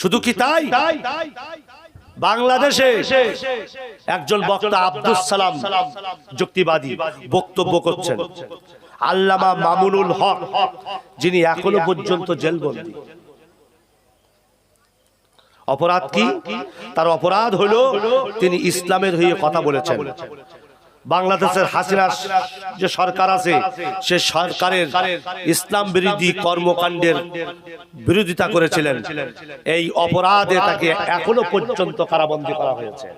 শুধু কি তাই? বাংলাদেশে একজন বক্তা আব্দুল সালাম যুক্তিবাদী বক্তব্য করছেন। আল্লামা মামুনুল হক যিনি এখনও পর্যন্ত জেলবন্দী। অপরাধ কি? তার অপরাধ হলো তিনি ইসলামের হয়ে কথা বলেছেন। বাংলাদেশের হাসিনার যে সরকার আছে, সে সরকারের ইসলাম বিরোধী কর্মকাণ্ডের বিরোধিতা করেছিলেন। এই অপরাধে তাকে এখনও পর্যন্ত কারাবন্দী করা হয়েছে।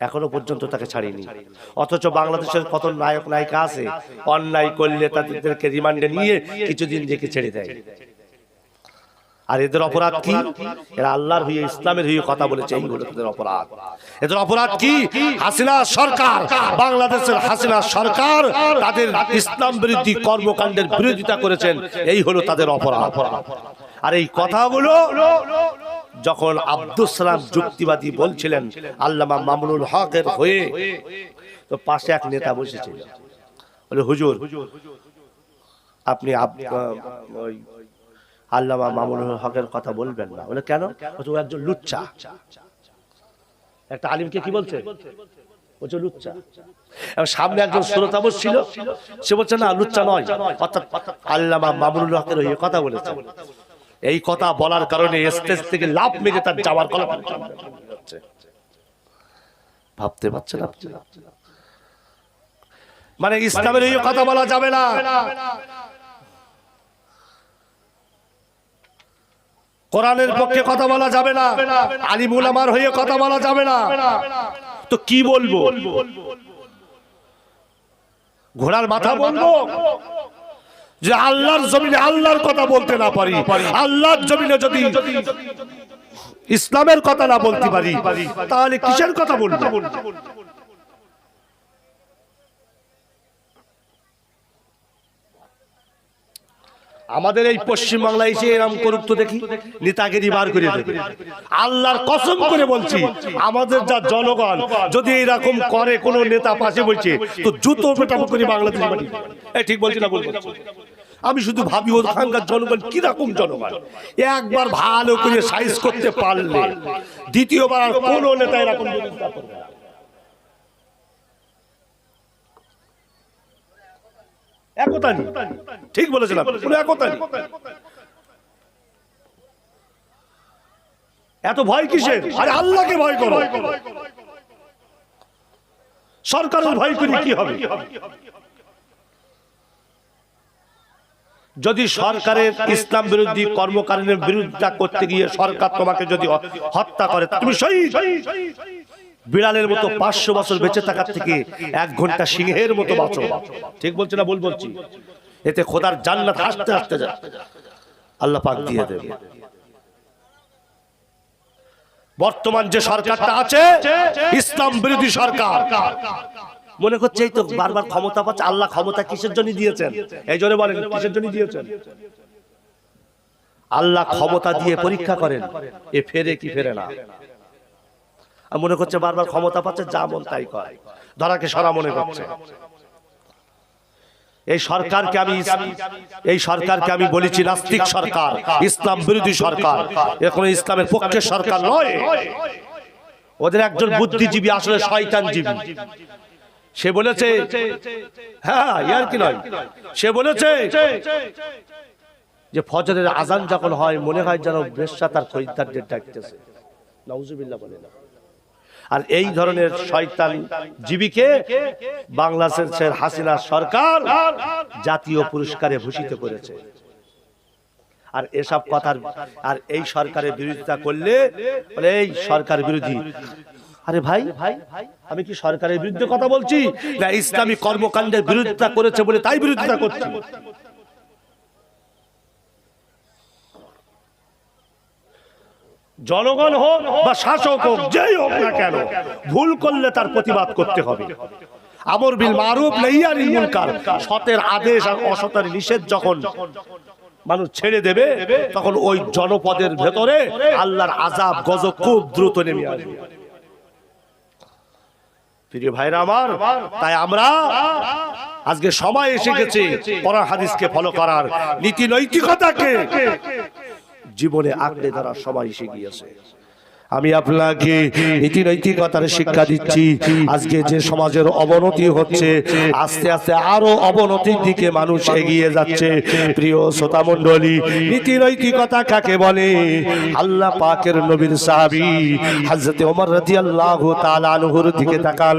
এখনও পর্যন্ত তাকে ছাড়িনি। অথচ বাংলাদেশের কত নায়ক নায়িকা আছে, অন্যায় করলে তাদেরকে রিমান্ডে নিয়ে কিছুদিন রেখে ছেড়ে দেয়। আর এদের অপরাধ কি? এরা আল্লাহর হয়ে ইসলামের হয়ে কথা বলেছে এই হলো এদের অপরাধ এদের অপরাধ কি? হাসিনা সরকার বাংলাদেশের হাসিনা সরকার তাদের ইসলাম বিরোধী কর্মকাণ্ডের বিরোধিতা করেছেন এই হলো তাদের অপরাধ। আর এই কথাগুলো যখন আব্দুল সালাম যুক্তিবাদী বলছিলেন আল্লামা মামুনুল হকের হয়ে তো পাশে এক নেতা বসেছিল। বলে হুজুর আপনি ওই আল্লামা মামুনুল হকের কথা বলবেন না। বলে, কেন? ও একজন লুচ্চা। একটা আলিমকে কি বলছে? বলছে, লুচ্চা। সামনে একজন শ্রোতা বসছিল সে বলছে, না, লুচ্চা নয়। আল্লামা মামুনুল হকের হয়ে কথা বলেছে। এই কথা বলার কারণে স্টেজ থেকে লাভ মেরে তার যাওয়ার কলা ভাবতে পারছেন আপনি? মানে ইসলামের এই কথা বলা যাবে না। কোরআনের পক্ষে কথা বলা যাবে না। আলিমুল আমার হয়ে কথা বলা যাবে না। তো কি বলব? ঘোড়ার মাথা বলব? যে আল্লাহর জমিনে আল্লাহর কথা বলতে না পারি। আল্লাহর জমিনে যদি ইসলামের কথা না বলতে পারি তাহলে কিসের কথা বলব? আমাদের এই পশ্চিম বাংলায় এসে এরম করুক তো দেখি নেতাগিরি বার করে দেবে। আল্লাহর কসম করে বলছি আমাদের যা জনগণ যদি এরকম করে কোন নেতা পাশে বলছে তো জুতো পেটাবো করে বাংলাদেশ মাটি ঠিক বলছি না বলব আমি শুধু ভাবি ওখানকার জনগণ কীরকম জনগণ। একবার ভালো করে সাইজ করতে পারলে দ্বিতীয়বার আর কোনো নেতা এরকম করবে একতা নেই ঠিক বলেছিলাম কোনো একতা নেই এত ভয় কিসের আরে আল্লাহকে ভয় করো সরকারের ভয় করি কি হবে যদি সরকারের ইসলাম বিরোধী কর্মকাণ্ডের বিরোধিতা করতে গিয়ে সরকার তোমাকে যদি হত্যা করে তুমি শহীদ বিড়ালের মতো পাঁচশো বছর বেঁচে থাকার থেকে এক ঘণ্টা সিংহের মতো বাঁচো। ঠিক বলছি না ভুল বলছি? এতে খোদার জান্নাত হাসতে হাসতে যায়। আল্লাহ পাক দিয়ে দেবে। বর্তমান যে সরকারটা আছে ইসলাম বিরোধী সরকার। মনে করছে এই তো বারবার ক্ষমতা পাচ্ছে আল্লাহ ক্ষমতা কিসের জন্য দিয়েছেন? এই জন্য বলেন কিসের জন্য দিয়েছেন? আল্লাহ ক্ষমতা দিয়ে পরীক্ষা করেন এ ফেরে কি ফেরে না? আর মনে করছে বারবার ক্ষমতা পাচ্ছে, যা মন তাই করে। ধরাকে সরা মনে করছে? এই সরকারকে আমি এই সরকারকে আমি বলেছি নাস্তিক সরকার, ইসলাম বিরোধী সরকার। এখন ইসলামের পক্ষের সরকার নয়। ওদের একজন বুদ্ধিজীবী আসলে শয়তানজীবী। সে বলেছে হ্যাঁ ইয়ার কি নয়? সে বলেছে যে ফজরের আজান যখন হয়, মনে হয় যেন বেশ্যা তার খরিদ্দারদের ডাকতেছে। নাউজুবিল্লাহ বলে না। আর এই ধরনের শয়তান জীবীকে বাংলাদেশের হাসিনা সরকার জাতীয় পুরস্কারে ভূষিত করেছে। আর এসব কথার আর এই সরকারের বিরোধিতা করলে এই সরকার বিরোধী। আরে ভাই আমি কি সরকারের বিরুদ্ধে কথা বলছি? না ইসলামী কর্মকাণ্ডের বিরোধিতা করেছে বলে তাই বিরোধিতা করছি। জনগণ হোক বা শাসক হোক, যেই হোক না কেন, ভুল করলে তার প্রতিবাদ করতে হবে। আমর বিল মারুফ নাইয়ানিল মুনকার, সতের আদেশ আর অসতের নিষেধ যখন মানুষ ছেড়ে দেবে, তখন ওই জনপদের ভেতরে আল্লাহর আজাব গজব খুব দ্রুত নেমে আসবে। প্রিয় ভাইরা আমার, তাই আমরা আজকে সময় এসে গেছে, কোরআন হাদিসকে ফলো করার নীতি নৈতিকতাকে জীবনে আঁকড়ে ধরার সময় এসে গিয়েছে আমি আপনাকে নীতি নৈতিকতার শিক্ষা দিচ্ছি। আজকে যে সমাজের অবনতি হচ্ছে আস্তে আস্তে আরও অবনতির দিকে মানুষ এগিয়ে যাচ্ছে। প্রিয় শ্রোতা মণ্ডলী নীতি নৈতিকতা কাকে বলে? আল্লাহ পাকের নবীর সাহাবী হযরত ওমর রাদিয়াল্লাহু তাআলা আনহুর দিকে তাকাল।